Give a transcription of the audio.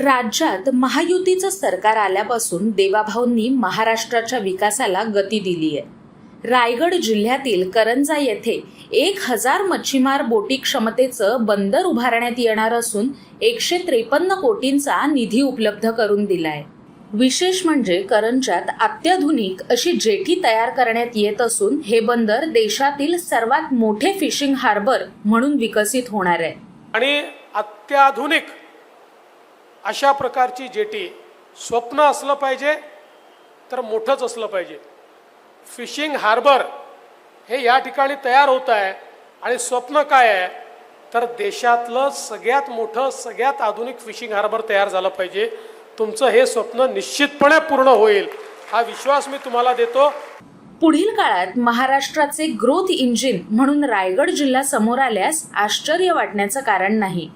राज्यात महायुतीचं सरकार आल्यापासून देवाभाऊंनी महाराष्ट्राच्या विकासाला गती दिली आहे रायगड जिल्ह्यातील करंजा येथे एक हजार मच्छीमार बोटी क्षमतेचं बंदर उभारण्यात येणार असून एकशे त्रेपन्न कोटींचा निधी उपलब्ध करून दिलाय. विशेष म्हणजे करंजात अत्याधुनिक अशी जेटी तयार करण्यात येत असून हे बंदर देशातील सर्वात मोठे फिशिंग हार्बर म्हणून विकसित होणार आहे. आणि अत्याधुनिक अशा प्रकारची जेटी स्वप्न असलं पाहिजे तर मोठंच असलं पाहिजे. फिशिंग हार्बर हे या ठिकाणी तयार होत आहे आणि स्वप्न काय आहे तर देशातलं सगळ्यात मोठं सगळ्यात आधुनिक फिशिंग हार्बर तयार झालं पाहिजे. तुमचं हे स्वप्न निश्चितपणे पूर्ण होईल हा विश्वास मी तुम्हाला देतो. पुढील काळात महाराष्ट्राचे ग्रोथ इंजिन म्हणून रायगड जिल्हा समोर आल्यास आश्चर्य वाटण्याचं कारण नाही.